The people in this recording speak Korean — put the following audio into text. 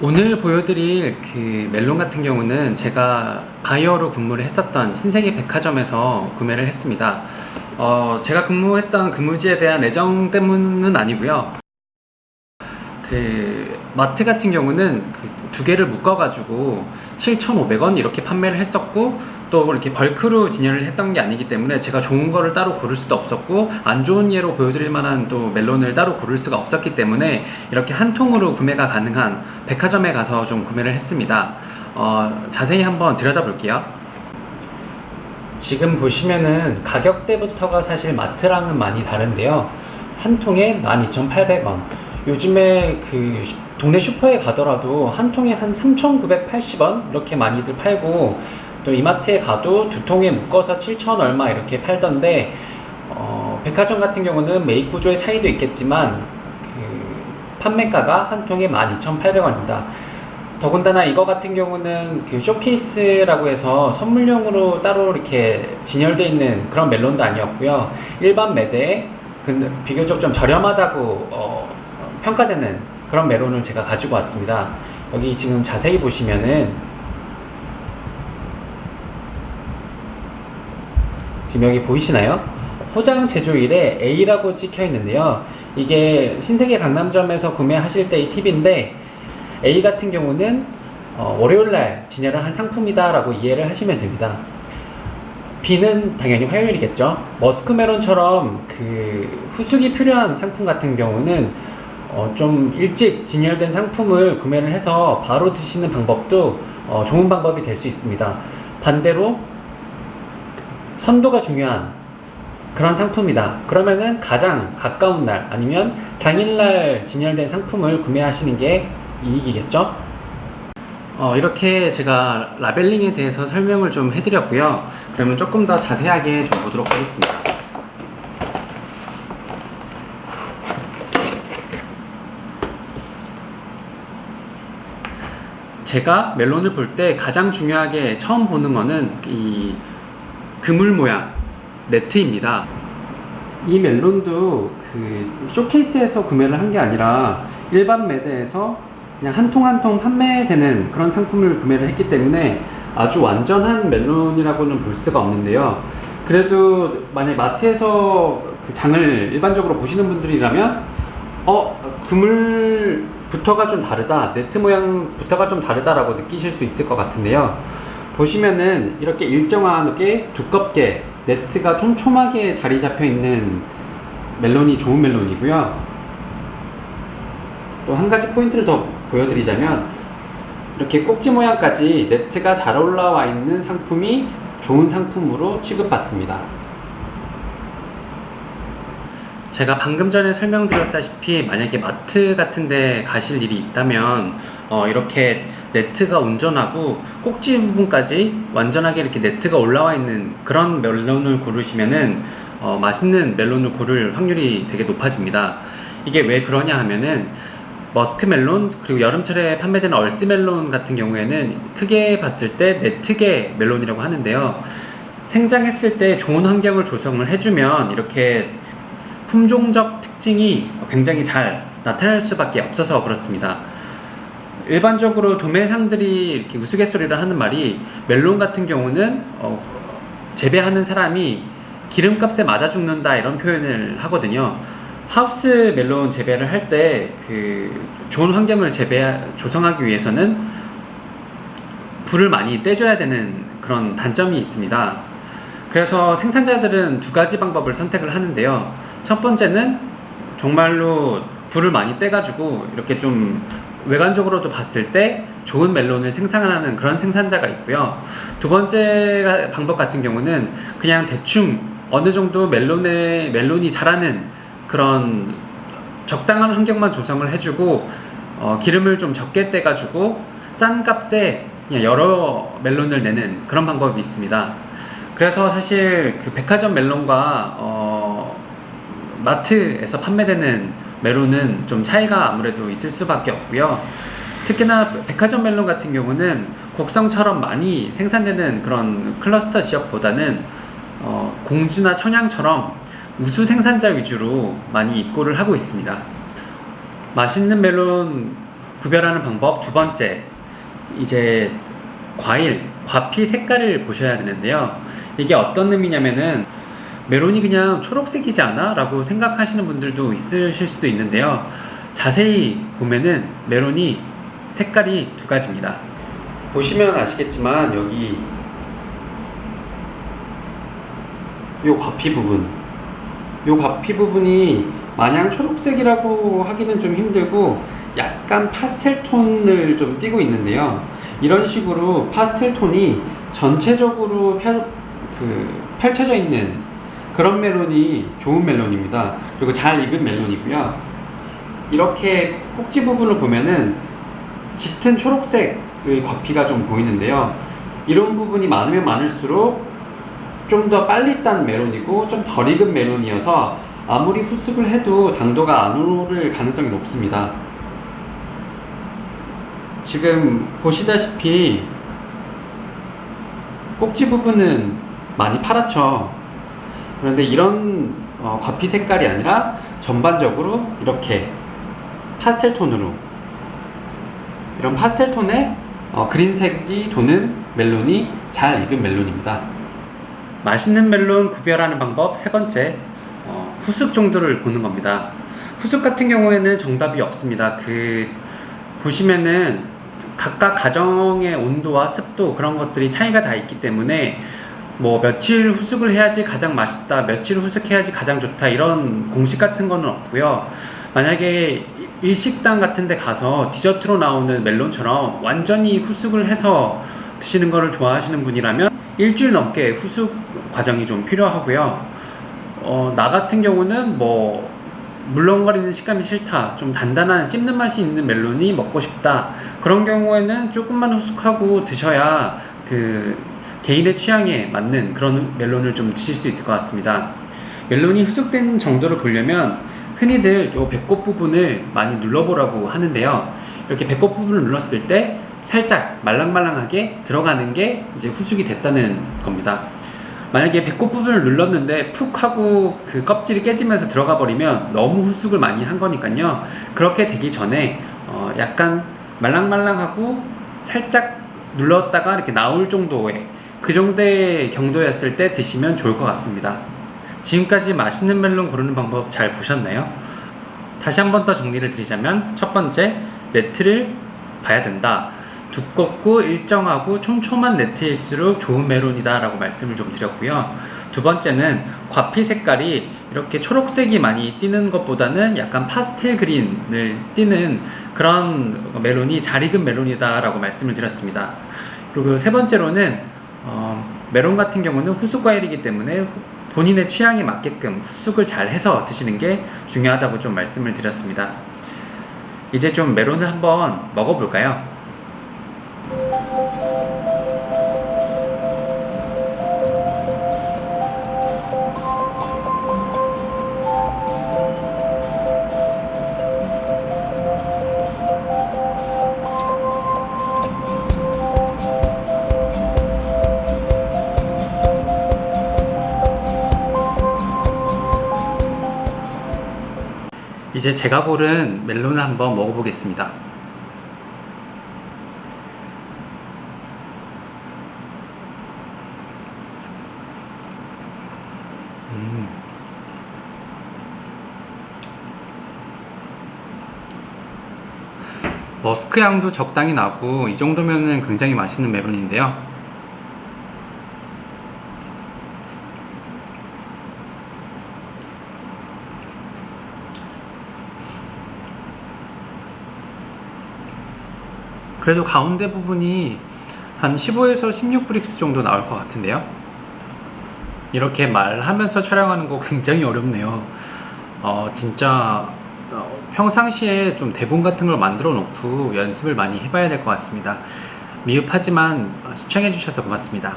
오늘 보여드릴 그 멜론 같은 경우는 제가 바이어로 근무를 했었던 신세계 백화점에서 구매를 했습니다. 어, 제가 근무했던 근무지에 대한 애정 때문은 아니고요. 그 마트 같은 경우는 그 두 개를 묶어가지고 7,500원 이렇게 판매를 했었고 또 이렇게 벌크로 진열을 했던 게 아니기 때문에 제가 좋은 거를 따로 고를 수도 없었고 안 좋은 예로 보여드릴 만한 또 멜론을 따로 고를 수가 없었기 때문에 이렇게 한 통으로 구매가 가능한 백화점에 가서 좀 구매를 했습니다. 어, 자세히 한번 들여다볼게요. 지금 보시면은 가격대부터가 사실 마트랑은 많이 다른데요. 한 통에 12,800원. 요즘에 그 슈- 동네 슈퍼에 가더라도 한 통에 한 3,980원 이렇게 많이들 팔고 또 이마트에 가도 두 통에 묶어서 7,000 얼마 이렇게 팔던데 어, 백화점 같은 경우는 매입 구조의 차이도 있겠지만 그 판매가가 한 통에 12,800원입니다. 더군다나 이거 같은 경우는 그 쇼케이스라고 해서 선물용으로 따로 이렇게 진열되어 있는 그런 멜론도 아니었고요. 일반 매대에 그 비교적 좀 저렴하다고 어, 평가되는 그런 멜론을 제가 가지고 왔습니다. 여기 지금 자세히 보시면은 지금 여기 보이시나요? 포장 제조일에 A라고 찍혀 있는데요. 이게 신세계 강남점에서 구매하실 때의 팁인데 A 같은 경우는 어, 월요일날 진열을 한 상품이다라고 이해를 하시면 됩니다. B는 당연히 화요일이겠죠. 머스크메론처럼 그 후숙이 필요한 상품 같은 경우는 어, 좀 일찍 진열된 상품을 구매를 해서 바로 드시는 방법도 어, 좋은 방법이 될 수 있습니다. 반대로 선도가 중요한 그런 상품이다. 그러면은 가장 가까운 날 아니면 당일날 진열된 상품을 구매하시는 게 이익이겠죠? 어, 이렇게 제가 라벨링에 대해서 설명을 좀 해드렸고요. 그러면 조금 더 자세하게 좀 보도록 하겠습니다. 제가 멜론을 볼 때 가장 중요하게 처음 보는 거는 이 그물 모양 네트입니다. 이 멜론도 그 쇼케이스에서 구매를 한 게 아니라 일반 매대에서 그냥 한 통 한 통 판매되는 그런 상품을 구매를 했기 때문에 아주 완전한 멜론이라고는 볼 수가 없는데요. 그래도 만약 마트에서 그 장을 일반적으로 보시는 분들이라면 어 그물부터가 좀 다르다 네트 모양부터가 좀 다르다라고 느끼실 수 있을 것 같은데요. 보시면은 이렇게 일정하게 두껍게 네트가 촘촘하게 자리 잡혀 있는 멜론이 좋은 멜론이고요. 또 한 가지 포인트를 더 보여드리자면 이렇게 꼭지 모양까지 네트가 잘 올라와 있는 상품이 좋은 상품으로 취급받습니다. 제가 방금 전에 설명드렸다시피 만약에 마트 같은 데 가실 일이 있다면 어, 이렇게 네트가 온전하고 꼭지 부분까지 완전하게 이렇게 네트가 올라와 있는 그런 멜론을 고르시면은 어, 맛있는 멜론을 고를 확률이 되게 높아집니다. 이게 왜 그러냐 하면은 머스크 멜론 그리고 여름철에 판매되는 얼스 멜론 같은 경우에는 크게 봤을 때 네트계 멜론이라고 하는데요. 생장했을 때 좋은 환경을 조성을 해주면 이렇게 품종적 특징이 굉장히 잘 나타날 수밖에 없어서 그렇습니다. 일반적으로 도매상들이 이렇게 우스갯소리를 하는 말이 멜론 같은 경우는 어, 재배하는 사람이 기름값에 맞아 죽는다 이런 표현을 하거든요. 하우스 멜론 재배를 할 때 그 좋은 환경을 재배 조성하기 위해서는 불을 많이 떼줘야 되는 그런 단점이 있습니다. 그래서 생산자들은 두 가지 방법을 선택을 하는데요. 첫 번째는 정말로 불을 많이 떼가지고 이렇게 좀 외관적으로도 봤을 때 좋은 멜론을 생산하는 그런 생산자가 있고요. 두 번째 방법 같은 경우는 그냥 대충 어느 정도 멜론에 멜론이 자라는 그런 적당한 환경만 조성을 해주고 어, 기름을 좀 적게 떼가지고 싼 값에 그냥 여러 멜론을 내는 그런 방법이 있습니다. 그래서 사실 그 백화점 멜론과 어, 마트에서 판매되는 멜론은 좀 차이가 아무래도 있을 수밖에 없고요. 특히나 백화점 멜론 같은 경우는 곡성처럼 많이 생산되는 그런 클러스터 지역보다는 어, 공주나 청양처럼 우수 생산자 위주로 많이 입고를 하고 있습니다. 맛있는 멜론 구별하는 방법 두 번째 이제 과일 과피 색깔을 보셔야 되는데요. 이게 어떤 의미냐면은 메론이 그냥 초록색이지 않아? 라고 생각하시는 분들도 있으실 수도 있는데요. 자세히 보면은 메론이 색깔이 두 가지입니다. 보시면 아시겠지만 여기 요 과피 부분 요 과피 부분이 마냥 초록색이라고 하기는 좀 힘들고 약간 파스텔 톤을 좀 띠고 있는데요. 이런 식으로 파스텔 톤이 전체적으로 펼, 그, 펼쳐져 있는 그런 멜론이 좋은 멜론입니다. 그리고 잘 익은 멜론이고요. 이렇게 꼭지 부분을 보면은 짙은 초록색의 과피가 좀 보이는데요. 이런 부분이 많으면 많을수록 좀 더 빨리 딴 멜론이고 좀 덜 익은 멜론이어서 아무리 후숙을 해도 당도가 안 오를 가능성이 높습니다. 지금 보시다시피 꼭지 부분은 많이 파랗죠. 그런데 이런 어, 과피 색깔이 아니라 전반적으로 이렇게 파스텔 톤으로 이런 파스텔 톤의 어, 그린색이 도는 멜론이 잘 익은 멜론입니다. 맛있는 멜론 구별하는 방법 세 번째 어, 후숙 정도를 보는 겁니다. 후숙 같은 경우에는 정답이 없습니다. 그 보시면은 각각 가정의 온도와 습도 그런 것들이 차이가 다 있기 때문에 뭐 며칠 후숙을 해야지 가장 맛있다, 며칠 후숙해야지 가장 좋다 이런 공식 같은 거는 없고요. 만약에 일식당 같은 데 가서 디저트로 나오는 멜론처럼 완전히 후숙을 해서 드시는 거를 좋아하시는 분이라면 일주일 넘게 후숙 과정이 좀 필요하고요. 어, 나 같은 경우는 뭐 물렁거리는 식감이 싫다, 좀 단단한 씹는 맛이 있는 멜론이 먹고 싶다. 그런 경우에는 조금만 후숙하고 드셔야 그 개인의 취향에 맞는 그런 멜론을 좀 드실 수 있을 것 같습니다. 멜론이 후숙된 정도를 보려면 흔히들 요 배꼽 부분을 많이 눌러보라고 하는데요. 이렇게 배꼽 부분을 눌렀을 때 살짝 말랑말랑하게 들어가는 게 이제 후숙이 됐다는 겁니다. 만약에 배꼽 부분을 눌렀는데 푹 하고 그 껍질이 깨지면서 들어가 버리면 너무 후숙을 많이 한 거니까요. 그렇게 되기 전에 어 약간 말랑말랑하고 살짝 눌렀다가 이렇게 나올 정도의 그 정도의 경도였을 때 드시면 좋을 것 같습니다. 지금까지 맛있는 멜론 고르는 방법 잘 보셨나요? 다시 한 번 더 정리를 드리자면 첫 번째 네트를 봐야 된다. 두껍고 일정하고 촘촘한 네트일수록 좋은 메론이다 라고 말씀을 좀 드렸고요. 두 번째는 과피 색깔이 이렇게 초록색이 많이 띄는 것보다는 약간 파스텔 그린을 띄는 그런 메론이 잘 익은 메론이다 라고 말씀을 드렸습니다. 그리고 세 번째로는 어, 메론 같은 경우는 후숙 과일이기 때문에 후- 본인의 취향에 맞게끔 후숙을 잘 해서 드시는 게 중요하다고 좀 말씀을 드렸습니다. 이제 좀 메론을 한번 먹어볼까요? 이제 제가 고른 멜론을 한번 먹어보겠습니다. 음. 머스크 향도 적당히 나고 이 정도면은 굉장히 맛있는 멜론인데요. 그래도 가운데 부분이 한 15에서 16브릭스 정도 나올 것 같은데요. 이렇게 말하면서 촬영하는 거 굉장히 어렵네요. 어, 진짜 어, 평상시에 좀 대본 같은 걸 만들어 놓고 연습을 많이 해봐야 될 것 같습니다. 미흡하지만 어, 시청해 주셔서 고맙습니다.